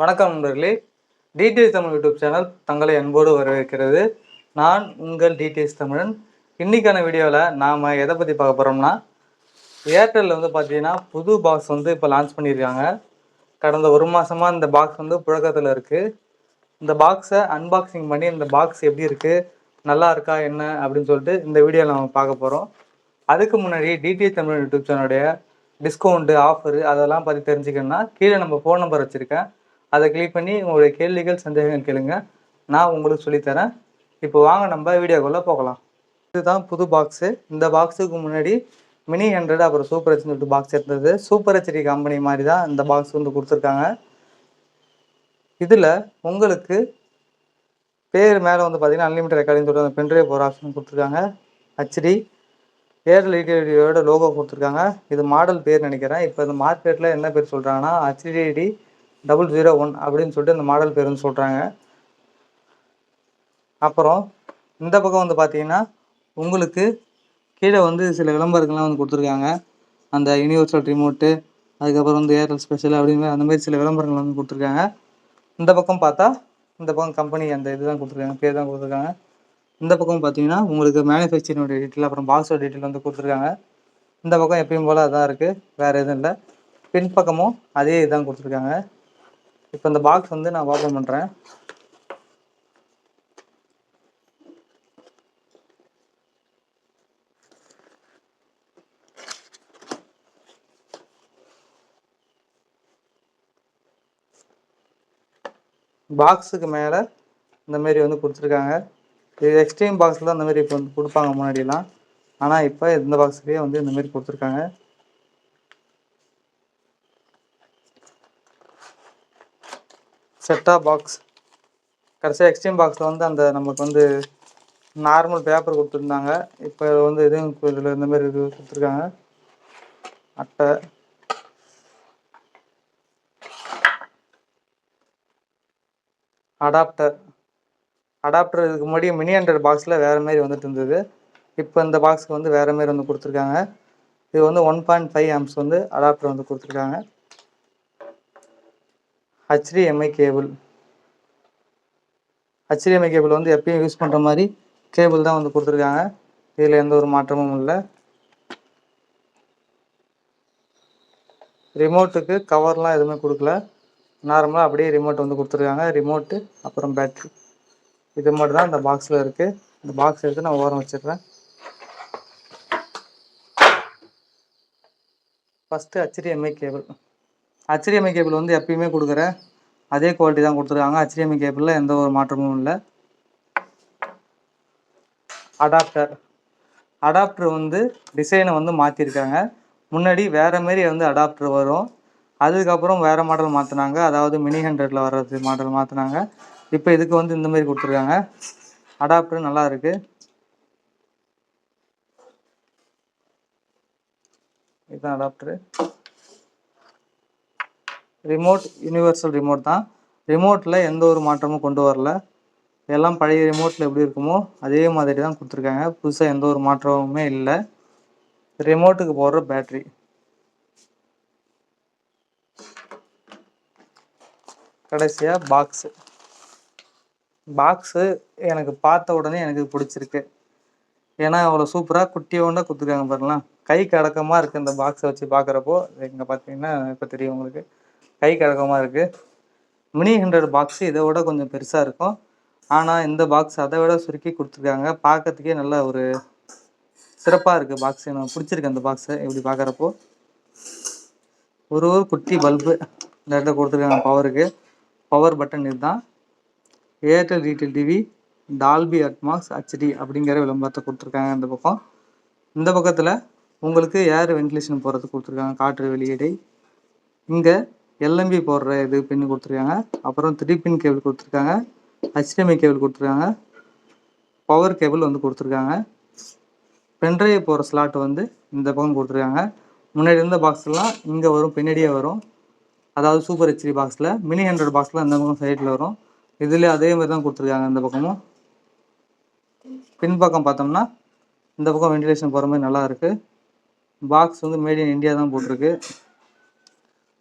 வணக்கம் நண்பர்களே. TDS Tamil YouTube channel தங்களை அன்போடு வரவேற்கிறது. நான் உங்கள் டிடிஎஸ் தமிழன். இன்னைக்கான வீடியோவில் நாம் எதை பற்றி பார்க்க போகிறோம்னா ஏர்டெல்லில் வந்து பார்த்தீங்கன்னா புது பாக்ஸ் வந்து இப்போ லான்ச் பண்ணியிருக்காங்க. கடந்த ஒரு மாதமாக இந்த பாக்ஸ் வந்து புழக்கத்தில் இருக்குது இந்த பாக்ஸை அன்பாக்சிங் பண்ணி இந்த பாக்ஸ் எப்படி இருக்குது நல்லா இருக்கா என்ன அப்படின்னு சொல்லிட்டு இந்த வீடியோவில் நம்ம பார்க்க போகிறோம் அதுக்கு முன்னாடி டிடிஎஸ் தமிழ் யூடியூப் சேனலுடைய டிஸ்கவுண்ட்டு ஆஃபரு அதெல்லாம் பற்றி தெரிஞ்சுக்கணும்னா கீழே நம்ம ஃபோன் நம்பர் வச்சுருக்கேன். அதை கிளிக் பண்ணி உங்களுடைய கேள்விகள் சந்தேகங்கள் கேளுங்க. நான் உங்களுக்கு சொல்லித்தரேன். இப்போ வாங்க நம்ம வீடியோக்குள்ளே போகலாம். இதுதான் புது பாக்ஸு இந்த பாக்ஸுக்கு முன்னாடி மினி ஹண்ட்ரட் அப்புறம் சூப்பர் ஹெச்னு சொல்லிட்டு பாக்ஸ் இருந்தது. சூப்பர் ஹெச்டி கம்பெனி மாதிரி தான் இந்த பாக்ஸ் வந்து கொடுத்துருக்காங்க. இதில் உங்களுக்கு பேர் மேலே வந்து பார்த்தீங்கன்னா அன்லிமிட்டட் ரெக்கார்டிங் சொல்லிட்டு அந்த பென்ட்ரைவ் போகிற ஆப்ஷன் கொடுத்துருக்காங்க. ஹெச்டி ஏர்டெல் லோகோ கொடுத்துருக்காங்க. இது மாடல் பேர் நினைக்கிறேன். இப்போ இந்த மார்க்கெட்டில் என்ன பேர் சொல்கிறாங்கன்னா ஹெச்டிடி டபுள் ஜீரோ ஒன் அப்படின்னு சொல்லிட்டு இந்த மாடல் பேர் வந்து சொல்கிறாங்க அப்புறம் இந்த பக்கம் வந்து பார்த்தீங்கன்னா உங்களுக்கு கீழே வந்து சில விளம்பரங்கள்லாம் வந்து கொடுத்துருக்காங்க. அந்த யூனிவர்சல் ரிமோட்டு அதுக்கப்புறம் வந்து ஏர்டெல் ஸ்பெஷல் அப்படின்னு அந்த மாதிரி சில விளம்பரங்கள் வந்து கொடுத்துருக்காங்க. இந்த பக்கம் பார்த்தா இந்த பக்கம் கம்பெனி அந்த இதுதான் கொடுத்துருக்காங்க பேர் தான் கொடுத்துருக்காங்க. இந்த பக்கம் பார்த்தீங்கன்னா உங்களுக்கு மேனுஃபேக்சரிங்கோட டீட்டெயில் அப்புறம் பாக்ஸோட டீட்டெயில் வந்து கொடுத்துருக்காங்க. இந்த பக்கம் எப்பயும் போல் அதான் இருக்குது வேறு எதுவும் இல்லை. பின் பக்கமும் அதே இதுதான் கொடுத்துருக்காங்க. இப்போ இந்த பாக்ஸ் வந்து நான் ஓப்பன் பண்ணுறேன் பாக்ஸுக்கு மேலே இந்த மாரி வந்து கொடுத்துருக்காங்க. இது எக்ஸ்ட்ரீம் பாக்ஸில் தான் இந்த மாதிரி இப்போ வந்து கொடுப்பாங்க முன்னாடிலாம். ஆனால் இப்போ இந்த பாக்ஸ்லேயே வந்து இந்த மாதிரி கொடுத்துருக்காங்க. செட்டாக பாக்ஸ் கடைசியாக எக்ஸ்ட்ரீம் பாக்ஸில் வந்து அந்த நமக்கு வந்து நார்மல் பேப்பர் கொடுத்துருந்தாங்க. இப்போ வந்து இதுவும் இதில் இந்த மாதிரி இது கொடுத்துருக்காங்க. அட்டை. அடாப்டர் அடாப்டர் இதுக்கு முன்னாடி மினி ஹண்ட்ரட் பாக்ஸில் வேறு மாதிரி வந்துட்டு இருந்தது. இப்போ இந்த பாக்ஸுக்கு வந்து வேறு மாதிரி வந்து கொடுத்துருக்காங்க. இது வந்து ஒன் பாயிண்ட் ஃபைவ் ஆம்ஸ் வந்து அடாப்டர் வந்து கொடுத்துருக்காங்க. ஹெச்டிஎம்ஐ கேபிள் ஹெச்டிஎம்ஐ கேபிள் வந்து எப்பயும் யூஸ் பண்ணுற மாதிரி கேபிள் தான் வந்து கொடுத்துருக்காங்க. இதில் எந்த ஒரு மாற்றமும் இல்லை. ரிமோட்டுக்கு கவர்லாம் எதுவுமே கொடுக்கல. நார்மலாக அப்படியே ரிமோட் வந்து கொடுத்துருக்காங்க. ரிமோட்டு அப்புறம் பேட்ரி இது மட்டும் தான் இந்த பாக்ஸில் இருக்குது இந்த பாக்ஸ் எடுத்து நான் ஓரம் வச்சிடுறேன். First HDMI cable HDMI cable வந்து எப்பயுமே கொடுக்குற அதே குவாலிட்டி தான் கொடுத்துருக்காங்க. ஹச்டிஎம்ஐ கேபிளில் எந்த ஒரு மாற்றமும் இல்லை. அடாப்டர் அடாப்டர் வந்து டிசைனை வந்து மாற்றிருக்காங்க முன்னாடி வேறு மாரி வந்து அடாப்டர் வரும். அதுக்கப்புறம் வேறு மாடல் மாற்றினாங்க அதாவது மினி ஹண்ட்ரடில் வர்றது மாடல் மாற்றினாங்க இப்போ இதுக்கு வந்து இந்த மாதிரி கொடுத்துருக்காங்க. அடாப்டர் நல்லா இருக்குது இதுதான் அடாப்டரு ரிமோட் யூனிவர்சல் ரிமோட் தான். ரிமோட்டில் எந்த ஒரு மாற்றமும் கொண்டு வரல. எல்லாம் பழைய ரிமோட்டில் எப்படி இருக்குமோ அதே மாதிரி தான் கொடுத்துருக்காங்க. புதுசாக எந்த ஒரு மாற்றமுமே இல்லை. ரிமோட்டுக்கு போடுற பேட்ரி கடைசியாக பாக்ஸு பாக்ஸு எனக்கு பார்த்த உடனே எனக்கு பிடிச்சிருக்கு. ஏன்னா அவ்வளோ சூப்பராக குட்டியோண்டாக கொடுத்துருக்காங்க பாருங்களேன். கைக்கு அடக்கமாக இருக்குது இந்த பாக்ஸை வச்சு பார்க்குறப்போ. இங்கே பார்த்தீங்கன்னா இப்போ தெரியும் உங்களுக்கு. கை கழகமாக இருக்குது மினி ஹண்ட்ரட் பாக்ஸு இதை விட கொஞ்சம் பெருசாக இருக்கும். ஆனால் இந்த பாக்ஸ் அதை விட சுருக்கி கொடுத்துருக்காங்க. பார்க்கறதுக்கே நல்ல ஒரு சிறப்பாக இருக்குது பாக்ஸ் எனக்கு பிடிச்சிருக்கு அந்த பாக்ஸை இப்படி பார்க்குறப்போ. ஒரு ஒரு குட்டி பல்பு இந்த இடத்துல கொடுத்துருக்காங்க. பவருக்கு பவர் பட்டன் இதுதான். Airtel retail TV Dolby Atmos HD அப்படிங்கிற விளம்பரத்தை கொடுத்துருக்காங்க இந்த பக்கம். இந்த பக்கத்தில் உங்களுக்கு ஏர் வென்டிலேஷன் போகிறதுக்கு கொடுத்துருக்காங்க. காற்று வெளியீடை. இங்கே எல்எம்பி போடுற இது பின் கொடுத்துருக்காங்க. அப்புறம் த்ரீ பின் கேபிள் கொடுத்துருக்காங்க. ஹச்டிஎம்ஐ கேபிள் கொடுத்துருக்காங்க. பவர் கேபிள் வந்து கொடுத்துருக்காங்க. பென்ட்ரைவ் போகிற ஸ்லாட் வந்து இந்த பக்கம் கொடுத்துருக்காங்க. முன்னாடி இருந்த பாக்ஸ்லாம் இங்கே வரும் பின்னாடியே வரும். அதாவது சூப்பர் ஹெச்டி பாக்ஸில் மினி ஹண்ட்ரட் பாக்ஸில் இந்த பக்கம் சைடில் வரும். இதுலேயே அதே மாதிரி தான் கொடுத்துருக்காங்க இந்த பக்கமும். பின்பக்கம் பார்த்தோம்னா இந்த பக்கம் வென்டிலேஷன் போகிற மாதிரி நல்லா இருக்குது பாக்ஸ் வந்து மேட் இன் இந்தியா தான் போட்டிருக்கு.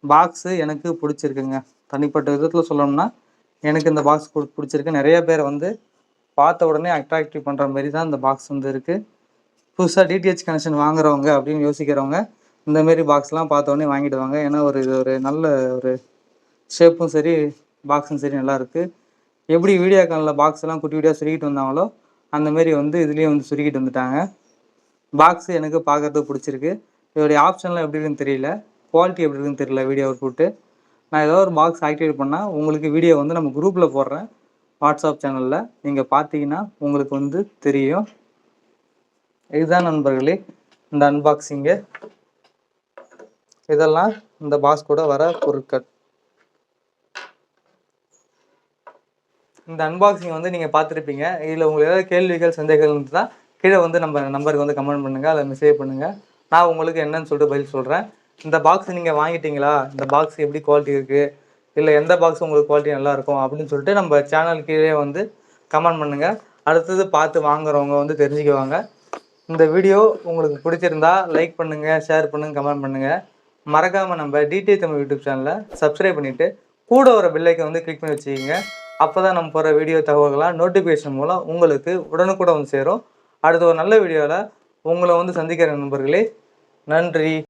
பாக்ஸு எனக்கு பிடிச்சிருக்குங்க. தனிப்பட்ட விதத்தில் சொல்லணும்னா எனக்கு இந்த பாக்ஸ் பிடிச்சிருக்கு. நிறைய பேர் வந்து பார்த்த உடனே அட்ராக்டிவ் பண்ணுற மாதிரி தான் இந்த பாக்ஸ் வந்து இருக்குது புதுசாக டிடிஹெச் கனெக்ஷன் வாங்குறவங்க அப்படின்னு யோசிக்கிறவங்க இந்தமாரி பாக்ஸ்லாம் பார்த்த உடனே வாங்கிடுவாங்க. ஏன்னா ஒரு இது ஒரு நல்ல ஒரு ஷேப்பும் சரி பாக்ஸும் சரி நல்லாயிருக்கு எப்படி வீடியோ காலில் பாக்ஸ்லாம் குட்டி குட்டியாக சுருக்கிட்டு வந்தாங்களோ அந்த மாரி வந்து இதுலேயும் வந்து சுருக்கிட்டு வந்துட்டாங்க. பாக்ஸ் எனக்கு பார்க்குறதுக்கு பிடிச்சிருக்கு. இதோடைய ஆப்ஷன்லாம் எப்படி இருக்குன்னு தெரியல. குவாலிட்டி எப்படி இருக்குன்னு தெரியல வீடியோ அவுட்புட்டு நான் ஏதோ ஒரு பாக்ஸ் ஆக்டிவேட் பண்ணால் உங்களுக்கு வீடியோ வந்து நம்ம குரூப்பில் போடுறேன். வாட்ஸ்அப் சேனலில் நீங்கள் பார்த்தீங்கன்னா உங்களுக்கு வந்து தெரியும். இதுதான் நண்பர்களே இந்த அன்பாக்சிங்கு இதெல்லாம் இந்த பாக்ஸ் கூட வர பொருட்கள். இந்த அன்பாக்சிங் வந்து நீங்கள் பார்த்துருப்பீங்க. இதில் உங்களுக்கு ஏதாவது கேள்விகள் சந்தேகங்கள் இருந்தால் கீழே வந்து நம்ம நம்பருக்கு வந்து கமெண்ட் பண்ணுங்கள் அதை மெசேஜ் பண்ணுங்கள் நான் உங்களுக்கு என்னன்னு சொல்லிட்டு பதில் சொல்கிறேன் இந்த பாக்ஸ் நீங்கள் வாங்கிட்டீங்களா? இந்த பாக்ஸ் எப்படி குவாலிட்டி இருக்குது இல்லை எந்த பாக்ஸ் உங்களுக்கு குவாலிட்டி நல்லா இருக்கும்? அப்படின்னு சொல்லிட்டு நம்ம சேனல் கீழே வந்து கமெண்ட் பண்ணுங்கள் அடுத்தது பார்த்து வாங்குறவங்க வந்து தெரிஞ்சுக்குவாங்க. இந்த வீடியோ உங்களுக்கு பிடிச்சிருந்தா லைக் பண்ணுங்கள் ஷேர் பண்ணுங்கள் கமெண்ட் பண்ணுங்கள் மறக்காமல் நம்ம டிடி தமிழ் யூடியூப் சேனலை சப்ஸ்கிரைப் பண்ணிவிட்டு கூட வர பில்லைக்கு வந்து கிளிக் பண்ணி வச்சுக்கிங்க. அப்போ தான் நம்ம போகிற வீடியோ தகவல்களாக நோட்டிஃபிகேஷன் மூலம் உங்களுக்கு உடனுக்குடன் வந்து சேரும். அடுத்த ஒரு நல்ல வீடியோவில் உங்களை வந்து சந்திக்கிற நண்பர்களே நன்றி.